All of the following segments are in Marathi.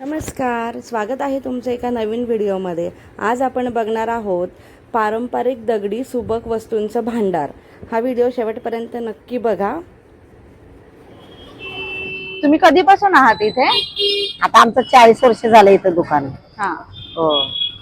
नमस्कार स्वागत आहे तुमचं एका नवीन व्हिडिओमध्ये. आज आपण बघणार आहोत पारंपरिक दगडी सुबक वस्तूंचं भांडार. हा व्हिडिओ शेवटपर्यंत नक्की बघा. तुम्ही कधीपासून आहात इथे? आता आमचं चाळीस वर्ष झालं इथं दुकान. हा. हो.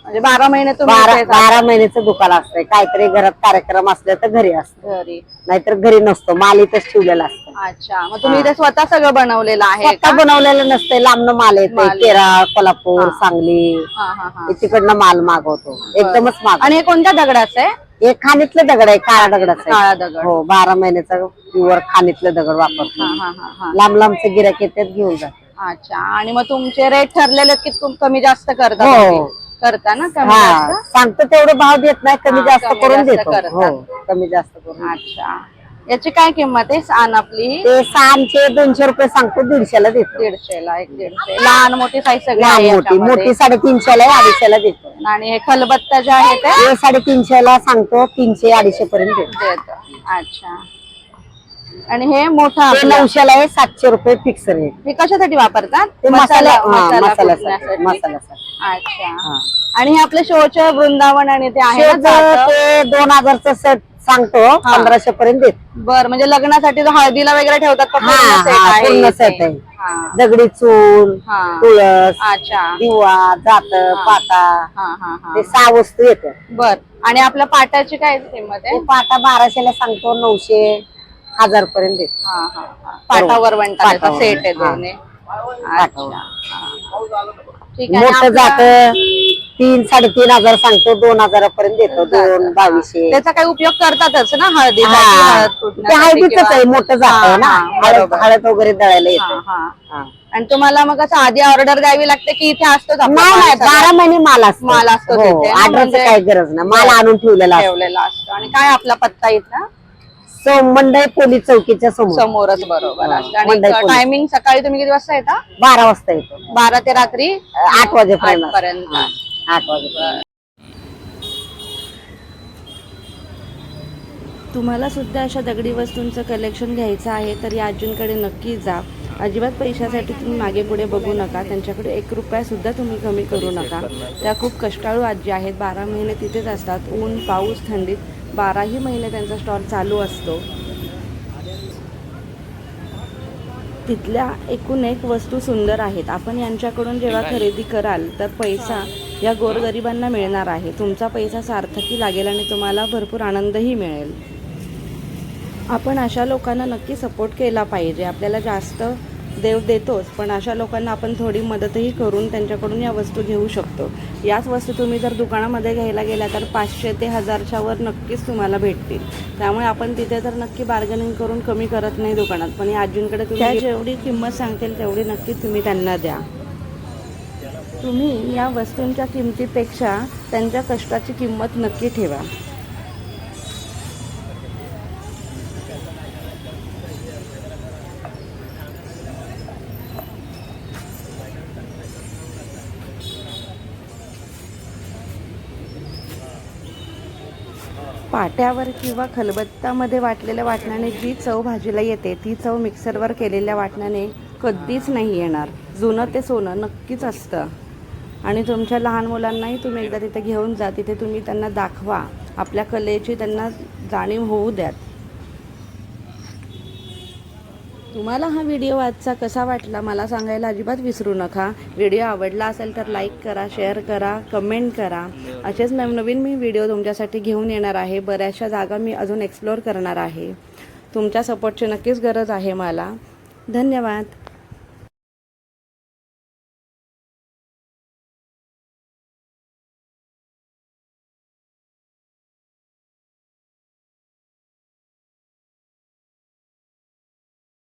म्हणजे बारा महिने तुम्ही बारा महिन्याचं दुकान असतंय. काहीतरी घरात कार्यक्रम असले तर घरी असतं. घरी. नाहीतर घरी नसतो. माल इथंच ठेवलेला असतं. अच्छा मग तुम्ही इथे स्वतः सगळं बनवलेलं आहे स्वतः बनवलेलं नसतंय लांबनं माल येते माल. केरळ कोल्हापूर हा. सांगली हा हा हा. हे तिकडनं माल मागवतो. एकदमच माग आणि हे कोणत्या दगडाचं आहे? एक खाणीतलं दगड आहे काळा दगडाचं काळा आहे. दगड. हो बारा महिन्याचा प्युअर खाणीतलं दगड हा वापरतो. हा हा हा लांब लांबचे गिराक येतात घेऊन जातात. अच्छा आणि मग तुमचे रेट ठरलेले आहेत की तुम कमी जास्त करता हो. तुम्ही? करता ना कमी हा जास्त? सांगतो तेवढं भाव देत नाही कमी हा, जास्त कमी करून जास्त देतो. करतात. हो कमी जास्त करून अच्छा. याची काय किंमत आहे? सान आपली? ते दोनशे रुपये सांगतो दीडशेला देतो. दीडशेला एक दीडशे. लहान मोठी साईज सगळी लहान आहे मोठी याच्यामध्ये. मोठी साडेतीनशेला आहे अडीचशेला देतो. आणि हे खलबत्ता जे आहे ते? हे साडेतीनशेला सांगतो तीनशे अडीचशे पर्यंत देतो. देतो. अच्छा. आणि हे मोठं ते आपलं? नऊशेला आहे सातशे रुपये फिक्स रेट हे कशासाठी वापरतात? ते मसाला हा, मसाला कुटण्यासाठी. मसाल्यासाठी अच्छा. हा. आणि हे आपले शोचे वृंदावन आणि ते आहे ना? ते दोन हजारचं सेट सांगतो पंधराशे पर्यंत देतो बर म्हणजे लग्नासाठी जो हळदीला वगैरे ठेवतात का हा, पूर्ण set हा, आहे पूर्ण इथे? set आहे. हा. दगडी चूल हा. तुळस अच्छा दिवा जात पाटा हा हा हा ते सहा वस्तू येतात बर आणि आपल्या पाट्याची काय किंमत आहे पाटा बाराशेला सांगतो नऊशे हजार पर्यंत देतो हा हा हा पाटावर पाटावर. सेट आहे हा. दोन्ही. अच्छा हा. ठीक आहे आणि मोठं आपला- जात तीन साडेतीन हजार सांगतो दोन हजारापर्यंत देतो दोन बावीसशे. त्याचा काही उपयोग करतातच ना हा. हळद ते हळदीच आहे मोठं जात आहे ना. हा, हा, हळद. हळद वगैरे दळायला हा, येतं. हा. हा. आणि तुम्हाला मग असं आधी ऑर्डर द्यावी लागते की इथे असतोच आपला नाही माल नाही सगळा बारा महिने माल असतो. माल असतो हो तिथे. ऑर्डरची म्हणजे- काही गरज नाही. माल आणून ठेवलेला असतो. ठेवलेला असतो. आणि काय आपला पत्ता इथला सो मंडई पोलीस चौकीच्या समोर. समोरच बरोबर हा, असतं. मंडई आणि पोलीस. टायमिंग सकाळी तुम्ही किती वाजता येता? बारा वाजता येतो. बारा ते रात्री? आठ वाजेपर्यंत. हा, आठ वाजेपर्यंत तुम्हाला सुद्धा अशा दगडी वस्तूंचं कलेक्शन घ्यायचं आहे तर या आजींकडे नक्की जा. अजिबात पैशासाठी तुम्ही मागे पुढे बघू नका. त्यांच्याकडे एक रुपयासुद्धा तुम्ही कमी करू नका. त्या खूप कष्टाळू आजी आहेत. बारा महिने तिथेच असतात. ऊन पाऊस थंडीत बाराही महिने त्यांचा स्टॉल चालू असतो. तिथल्या एकूण एक वस्तू सुंदर आहेत. आपण यांच्याकडून जेव्हा खरेदी कराल तर पैसा या गोरगरिबांना मिळणार आहे. तुमचा पैसा सार्थकी लागेल आणि तुम्हाला भरपूर आनंदही मिळेल. आपण अशा लोकांना नक्की सपोर्ट केला पाहिजे. आपल्याला जास्त देव देतोच पण अशा लोकांना आपण थोडी मदतही करून त्यांच्याकडून या वस्तू घेऊ शकतो. याच वस्तू तुम्ही जर दुकानामध्ये घ्यायला गेल्या तर पाचशे ते हजारच्या वर नक्कीच तुम्हाला भेटतील. त्यामुळे आपण तिथे तर नक्की बार्गेनिंग करून कमी करत नाही दुकानात पण या आजींकडे तुम्ही जेवढी किंमत सांगतील तेवढी नक्की तुम्ही त्यांना द्या. तुम्ही या वस्तूंच्या किमतीपेक्षा त्यांच्या कष्टाची किंमत नक्की ठेवा. पाट्यावर किंवा खलबत्तामध्ये वाटलेल्या वाटणाने जी चव भाजीला येते ती चव मिक्सरवर केलेल्या वाटणाने कधीच नाही येणार. जुनं ते सोनं नक्कीच असतं. आणि तुमच्या लहान मुलांनाही तुम्ही एकदा तिथे घेऊन जा. तिथे तुम्ही त्यांना दाखवा. आपल्या कलेची त्यांना जाणीव होऊ द्यात. तुम्हाला हा व्हिडिओ आजचा कसा वाटला मला सांगायला अजिबात विसरू नका. व्हिडिओ आवडला असेल तर लाईक करा शेअर करा कमेंट करा. असेच नवनवीन मी व्हिडिओ तुमच्यासाठी घेऊन येणार आहे. बऱ्याचशा जागा मी अजून एक्सप्लोअर करणार आहे. तुमच्या सपोर्टची नक्कीच गरज आहे मला. धन्यवाद.